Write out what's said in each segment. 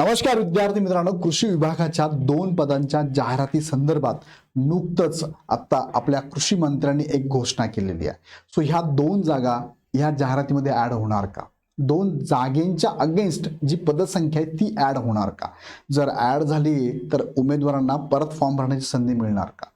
नमस्कार विद्यार्थी मित्रांनो कृषी विभागाच्या दोन पदांच्या जाहिराती संदर्भात नुकतंच आता आपल्या कृषी मंत्र्यांनी एक घोषणा केलेली आहे. सो ह्या दोन जागा ह्या जाहिरातीमध्ये ऍड होणार का? दोन जागेंच्या अगेन्स्ट जी पदसंख्या आहे ती ऍड होणार का? जर ऍड झाली तर उमेदवारांना परत फॉर्म भरण्याची संधी मिळणार का?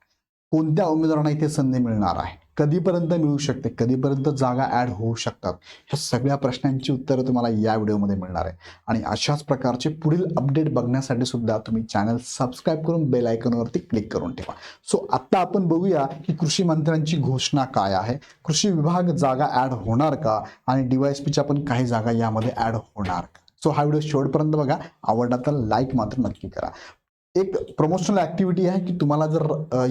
कोणत्या उमेदवारांना इथे संधी मिळणार आहे? कधीपर्यंत मिळू शकते कधीपर्यंत जागा ऍड होऊ शकतात ह्या सगळ्या प्रश्नांची उत्तरं तुम्हाला या व्हिडिओमध्ये मिळणार आहे. आणि अशाच प्रकारचे पुढील अपडेट बघण्यासाठी सुद्धा तुम्ही चॅनल सबस्क्राईब करून बेल आयकॉनवरती क्लिक करून ठेवा. सो आत्ता आपण बघूया की कृषी मंत्र्यांची घोषणा काय आहे. कृषी विभाग जागा ऍड होणार का? आणि डीवायएसपीच्या पण काही जागा यामध्ये ऍड होणार का? सो हा व्हिडिओ शेवटपर्यंत बघा. आवडला तर लाईक मात्र नक्की करा. एक प्रमोशनल ऍक्टिव्हिटी आहे की तुम्हाला जर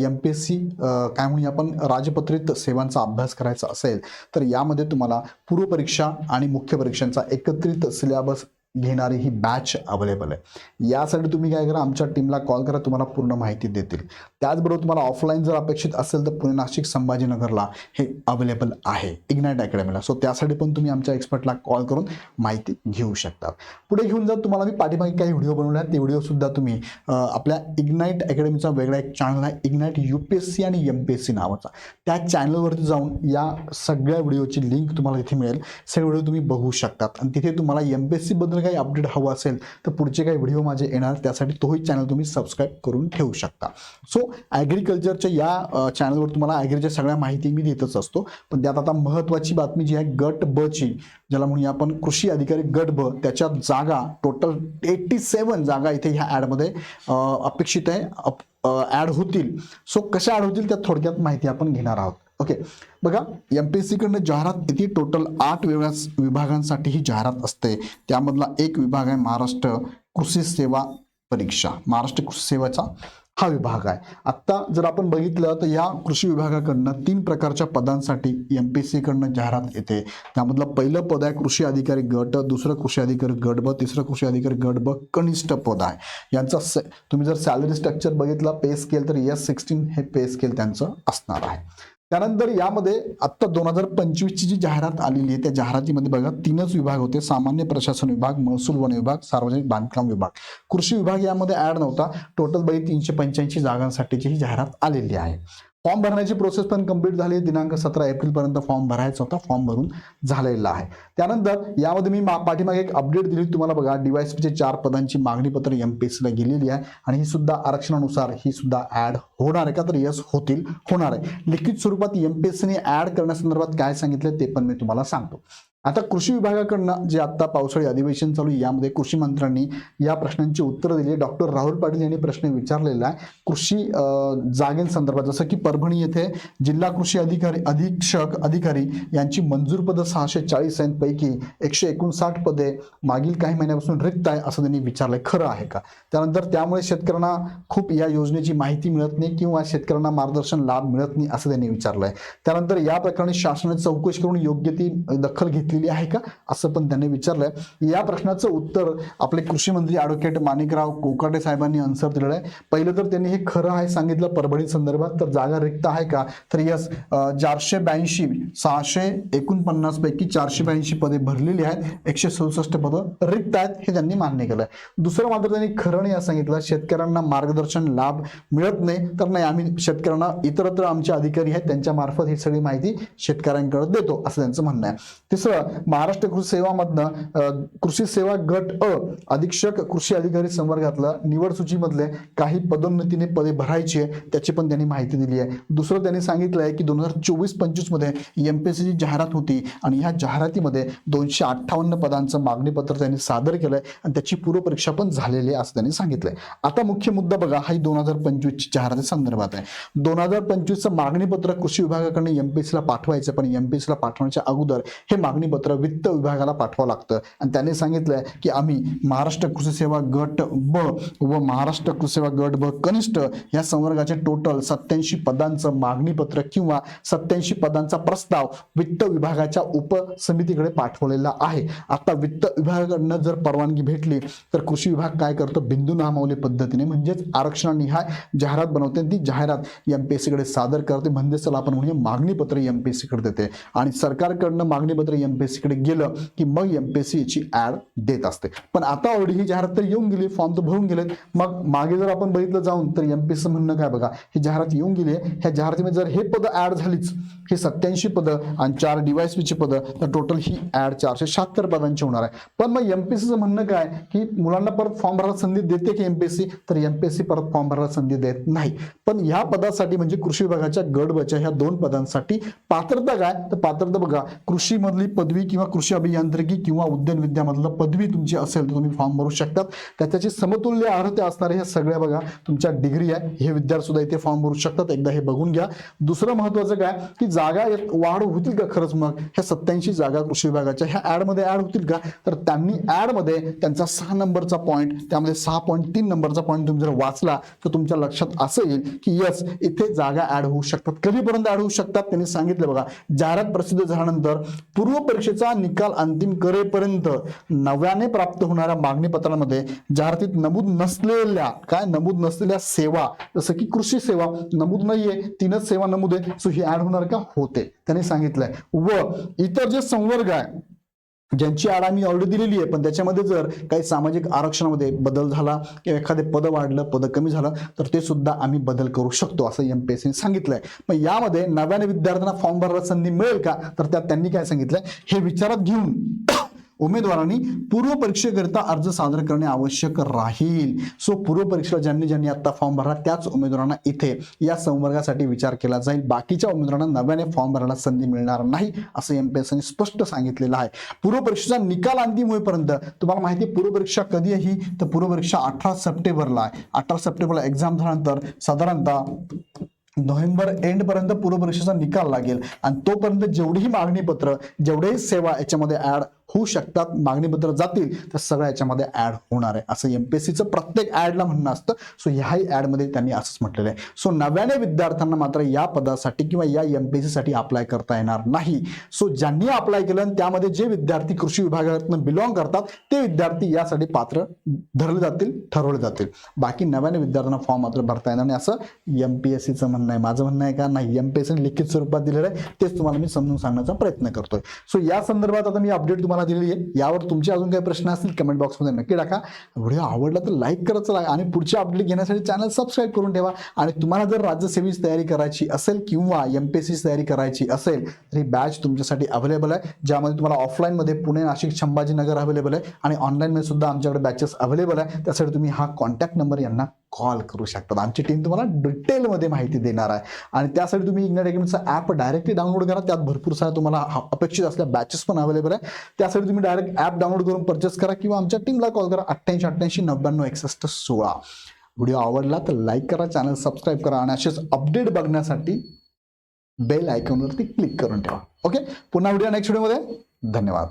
एम पी एस सी काय म्हणूया आपण राजपत्रित सेवांचा अभ्यास करायचा असेल तर यामध्ये तुम्हाला पूर्वपरीक्षा आणि मुख्य परीक्षांचा एकत्रित सिलेबस घेणारी ही बॅच अवेलेबल आहे. यासाठी तुम्ही काय करा आमच्या टीमला कॉल करा तुम्हाला पूर्ण माहिती देतील. त्याचबरोबर तुम्हाला ऑफलाईन जर अपेक्षित असेल तर पुणे नाशिक संभाजीनगरला हे अवेलेबल आहे इग्नाईट अकॅडमीला सो त्यासाठी पण तुम्ही आमच्या एक्सपर्टला कॉल करून माहिती घेऊ शकता पुढे घेऊन जर तुम्हाला मी पाठीमागे काही व्हिडिओ बनवले आहेत. ते व्हिडिओसुद्धा तुम्ही आपल्या इग्नाईट अकॅडमीचा वेगळा एक चॅनल आहे ignite U P S C आणि एम पी एस सी नावाचा. त्या चॅनलवरती जाऊन या सगळ्या व्हिडिओची लिंक तुम्हाला तिथे मिळेल. सगळे व्हिडिओ तुम्ही बघू शकतात. आणि तिथे तुम्हाला एम पी एस सीबद्दल काही अपडेट हवं असेल तर पुढचे काही व्हिडिओ माझे येणार त्यासाठी तोही चॅनल तुम्ही सबस्क्राईब करून ठेवू शकता. सो ॲग्रिकल्चरच्या या चॅनलवर तुम्हाला ॲग्रीच्या सगळ्या माहिती मी देतच असतो. पण त्यात आता महत्त्वाची बातमी जी आहे गट ब ची ज्याला म्हणूया आपण कृषी अधिकारी गट ब त्याच्या जागा टोटल एट्टी सेवन जागा इथे ह्या ॲडमध्ये अपेक्षित आहे ॲड होतील. सो कशा ॲड होतील त्या थोडक्यात माहिती आपण घेणार आहोत. ओके बघा एम पी एस सीकडनं जाहिरात येते टोटल आठ वेगळ्या विभागांसाठी ही जाहिरात असते. त्यामधला एक विभाग आहे महाराष्ट्र कृषी सेवा परीक्षा. महाराष्ट्र कृषी सेवाचा हा विभाग आहे. आत्ता जर आपण बघितलं तर या कृषी विभागाकडनं तीन प्रकारच्या पदांसाठी एम पी एस सीकडनं जाहिरात येते. त्यामधलं पहिलं पद आहे कृषी अधिकारी गट दुसरं कृषी अधिकारी गट ब तिसरं कृषी अधिकारी गट ब कनिष्ठ पद आहे. यांचा से तुम्ही जर सॅलरी स्ट्रक्चर बघितला पे स्केल तर एस सिक्स्टीन हे पे स्केल त्यांचं असणार आहे. त्यानंतर यामध्ये आत्ता दोन हजार पंचवीसची जी जाहिरात आलेली आहे त्या जाहिरातीमध्ये बघा तीनच विभाग होते. सामान्य प्रशासन विभाग महसूल वन विभाग सार्वजनिक बांधकाम विभाग. कृषी विभाग यामध्ये ऍड नव्हता. टोटल बाई तीनशे पंच्याऐंशी जागांसाठीची ही जाहिरात आलेली आहे. फॉर्म भरण्याची प्रोसेस पण कंप्लीट झाली. दिनांक सतरा एप्रिलपर्यंत फॉर्म भरायचा होता. फॉर्म भरून झालेला आहे. त्यानंतर यामध्ये मी पाठीमागे एक अपडेट दिली तुम्हाला बघा. डीवायसीचे चार पदांची मागणी पत्र एम पी ला गेलेली आहे. आणि ही सुद्धा आरक्षणानुसार ही सुद्धा ऍड होणार आहे का तर यस होतील होणार आहे. लिखित स्वरूपात एम पी एस सीने ऍड करण्यासंदर्भात काय सांगितलं ते पण मी तुम्हाला सांगतो. आता कृषी विभागाकडनं जे आता पावसाळी अधिवेशन चालू आहे, यामध्ये कृषी मंत्र्यांनी या प्रश्नांची उत्तरं दिली. डॉक्टर राहुल पाटील यांनी प्रश्न विचारलेला आहे. कृषी अं, जागेंसंदर्भात जसं की परभणी येथे जिल्हा कृषी अधिकारी अधीक्षक अधिकारी यांची मंजूर पदं सहाशे चाळीस पैकी एकशे एकोणसाठ पदे मागील काही महिन्यापासून रिक्त आहे असं त्यांनी विचारलंय. खरं आहे का? त्यानंतर त्यामुळे शेतकऱ्यांना खूप या योजनेची माहिती मिळत नाही किंवा शेतकऱ्यांना मार्गदर्शन लाभ मिळत नाही असं त्यांनी विचारलंय. त्यानंतर या प्रकरणी शासनाने चौकशी करून योग्य ती दखल घेतली घेतलेली आहे का? असं पण त्यांनी विचारलंय. या प्रश्नाचं उत्तर आपले कृषी मंत्री ॲडव्होकेट माणिकराव कोकाटे साहेबांनी आन्सर दिलेलं आहे. पहिलं तर त्यांनी हे खरं आहे सांगितलं परभणी संदर्भात तर जागा रिक्त आहे का? तर यस चारशे ब्याऐंशी सहाशे एकोणपन्नास पैकी चारशे ब्याऐंशी पदे भरलेली आहेत. एकशे सदुसष्ट पदं रिक्त आहेत हे त्यांनी मान्य केलं दुसरं मात्र त्यांनी खरं नाही असं सांगितलं. शेतकऱ्यांना मार्गदर्शन लाभ मिळत नाही. तर नाही आम्ही शेतकऱ्यांना इतरत्र आमचे अधिकारी आहेत त्यांच्या मार्फत ही सगळी माहिती शेतकऱ्यांकडे देतो असं त्यांचं म्हणणं आहे. तिसरं महाराष्ट्र कृषी सेवामधनं कृषी सेवा गट अ अधीक्षक कृषी अधिकारी संवर्गातलं निवड सूचीमधले काही पदोन्नतीने पदे भरायची आहे त्याची पण त्यांनी माहिती दिली आहे. दुसरं त्यांनी सांगितलं आहे की दोन हजार चोवीस पंचवीसमध्ये एम पी एस सीची जाहिरात होती आणि ह्या जाहिरातीमध्ये दोनशे अठ्ठावन्न पदांचं मागणीपत्र त्यांनी सादर केलंय आणि त्याची पूर्वपरीक्षा पण झालेली आहे असं त्यांनी सांगितलंय. आता मुख्य मुद्दा बघा हा दोन हजार पंचवीसची जाहिराती संदर्भात आहे. दोन हजार पंचवीसचं मागणीपत्र कृषी विभागाकडे एम पी एस सीला पाठवायचं पण एम पी एस सीला पाठवण्याच्या अगोदर हे मागणी पत्र वित्त विभागाला पाठवावं लागतं. आणि त्यांनी सांगितलंय की आम्ही महाराष्ट्र कृषी सेवा गट ब व महाराष्ट्र कृषी सेवा गट ब कनिष्ठ या संवर्गाचे टोटल सत्याऐंशी पदांचं मागणीपत्र किंवा सत्याऐंशी पदांचा प्रस्ताव वित्त विभागाच्या उपसमितीकडे पाठवलेला आहे. आता वित्त विभागाकडनं जर परवानगी भेटली तर कृषी विभाग काय करतो? बिंदू नामावली पद्धतीने म्हणजेच आरक्षणानिहाय जाहिरात बनवते आणि ती जाहिरात एम पी एस सीकडे सादर करते. म्हणजे चला आपण म्हणूया मागणीपत्र एम पी एस सीकडे देते. आणि सरकारकडनं मागणीपत्र एम एमपीएससीकडे गेलं की मग एमपीएससी याची ऍड देत असते. पण आता ऑलरेडी ही जाहिरात तर येऊन गेली फॉर्म तर भरून गेलेत. मग मागे जर आपण बघितलं जाऊन तर एमपीएससी म्हणणं काय बघा ही जाहिरात येऊन गेली आहे. ह्या जाहिरातीमध्ये जर हे पदं ऍड झालीच हे सत्याऐंशी पदं आणि चार डीवायसपीची पदं तर टोटल ही ऍड चारशे शहात्तर पदांची होणार आहे. पण मग एमपीएससीचं म्हणणं काय की मुलांना परत फॉर्म भरायला संधी देते की एमपीएससी तर एमपीएससी परत फॉर्म भरायला संधी देत नाही. पण ह्या पदासाठी म्हणजे कृषी विभागाच्या गडबच्या ह्या दोन पदांसाठी पात्रता काय? तर पात्रता बघा कृषीमधली पदवी पदवी किंवा कृषी अभियांत्रिकी किंवा उद्यान विद्यामधलं पदवी तुमची असेल तर तुम्ही फॉर्म भरू शकतात. त्याच्याची समतुल्य अर्हता असणारे हे सगळ्या बघा तुमच्या डिग्री आहे हे विद्यार्थी सुद्धा इथे फॉर्म भरू शकतात. एकदा हे बघून घ्या. दुसरं महत्वाचं काय की जागा वाढ होतील का खरंच मग? ह्या सत्याऐंशी जागा कृषी विभागाच्या ह्या ऍडमध्ये ऍड होतील का? तर त्यांनी ऍडमध्ये त्यांचा सहा नंबरचा पॉईंट त्यामध्ये सहा पॉईंट तीन नंबरचा पॉईंट तुम्ही जर वाचला तर तुमच्या लक्षात असं येईल की यस इथे जागा ऍड होऊ शकतात. कधीपर्यंत ऍड होऊ शकतात? त्यांनी सांगितलं बघा. जाहिरात प्रसिद्ध झाल्यानंतर पूर्व परीक्षेचा निकाल अंतिम करेपर्यंत नव्याने प्राप्त होणाऱ्या मागणी पत्रामध्ये जाहिरातीत नमूद नसलेल्या काय नमूद नसलेल्या सेवा जसं की कृषी सेवा नमूद नाहीये तीनच सेवा नमूद आहे सो ही ऍड होणार का? होते. त्यांनी सांगितलंय. व इतर जे संवर्ग आहे ज्यांची आड आम्ही ऑर्डर दिलेली आहे पण त्याच्यामध्ये जर काही सामाजिक आरक्षणामध्ये बदल झाला किंवा एखादे पद वाढलं पद कमी झालं तर ते सुद्धा आम्ही बदल करू शकतो असं एम पी एमपीएससीने सांगितलंय. मग यामध्ये नव्याने विद्यार्थ्यांना फॉर्म भरायला संधी मिळेल का? तर त्यात त्यांनी काय सांगितलंय? हे विचारात घेऊन उमेदवारांनी पूर्व परीक्षेकरिता अर्ज सादर करणे आवश्यक राहील. सो पूर्वपरीक्षेला ज्यांनी ज्यांनी आता फॉर्म भरला त्याच उमेदवारांना इथे या संवर्गासाठी विचार केला जाईल. बाकीच्या उमेदवारांना नव्याने फॉर्म भरायला संधी मिळणार नाही असं एम पी एमपीएससीने स्पष्ट सांगितलेलं आहे. पूर्व परीक्षेचा निकाल अंतिम होईपर्यंत तुम्हाला माहिती आहे पूर्व परीक्षा कधी आहे तर पूर्व परीक्षा अठरा सप्टेंबरला आहे. अठरा सप्टेंबरला एक्झाम झाल्यानंतर साधारणतः नोव्हेंबर एंड पर्यंत पूर्व परीक्षेचा निकाल लागेल. आणि तोपर्यंत जेवढीही मागणी पत्र जेवढेही सेवा याच्यामध्ये ऍड होऊ शकतात मागणीपत्र जातील तर सगळं याच्यामध्ये ऍड होणार आहे. असं एमपीएससीचं प्रत्येक ऍडला म्हणणं असतं. सो ह्याही ऍडमध्ये त्यांनी असंच म्हटलेलं आहे. सो नव्याने विद्यार्थ्यांना मात्र या पदासाठी किंवा या एमपीएससी साठी अप्लाय करता येणार नाही. सो ज्यांनी अप्लाय केलं आणि त्यामध्ये जे विद्यार्थी कृषी विभागातून बिलॉंग करतात ते विद्यार्थी यासाठी पात्र धरले जातील ठरवले जातील. बाकी नव्याने विद्यार्थ्यांना फॉर्म मात्र भरता येणार नाही. असं एमपीएससीचं म्हणणं आहे. माझं म्हणणं आहे का? नाही. एमपीएससी लिखित स्वरूपात दिलेलं आहे. तेच तुम्हाला मी समजून सांगण्याचा प्रयत्न करतोय. सो या संदर्भात आता मी अपडेट तुम्हाला दिलेली आहे. यावर तुमचे अजून काही प्रश्न असतील कमेंट बॉक्समध्ये नक्की टाका. व्हिडिओ आवडला तर लाईक करत चला आणि पुढचे अपडेट घेण्यासाठी चॅनल सबस्क्राईब करून ठेवा. आणि तुम्हाला जर राज्यसेवेची तयारी करायची असेल किंवा एम पी एस सीची तयारी करायची असेल तर ही बॅच तुमच्यासाठी अवेलेबल आहे. ज्यामध्ये तुम्हाला ऑफलाईनमध्ये पुणे नाशिक संभाजीनगर अवेलेबल आहे. आणि ऑनलाईनमध्ये सुद्धा आमच्याकडे बॅचेस अवेलेबल आहे. त्यासाठी तुम्ही हा कॉन्टॅक्ट नंबर यांना कॉल करू शकतात. आमची टीम तुम्हाला डिटेलमध्ये माहिती देणार आहे. आणि त्यासाठी तुम्ही इग्नर अकॅडमीचं ॲप डायरेक्टली डाउनलोड करा. त्यात भरपूर साऱ्या तुम्हाला अपेक्षित असल्या बॅचेस पण अवेलेबल आहे. त्यासाठी तुम्ही डायरेक्ट ॲप डाउनलोड करून परचेस करा किंवा आमच्या टीमला कॉल करा. अठ्ठ्याऐंशी अठ्ठ्याऐंशी नव्याण्णव एकसष्ट सोळा. व्हिडिओ आवडला तर लाईक करा चॅनल सबस्क्राईब करा आणि असेच अपडेट बघण्यासाठी बेल आयकॉनवरती क्लिक करून ठेवा. ओके पुन्हा व्हिडिओ नेक्स्ट व्हिडिओमध्ये धन्यवाद.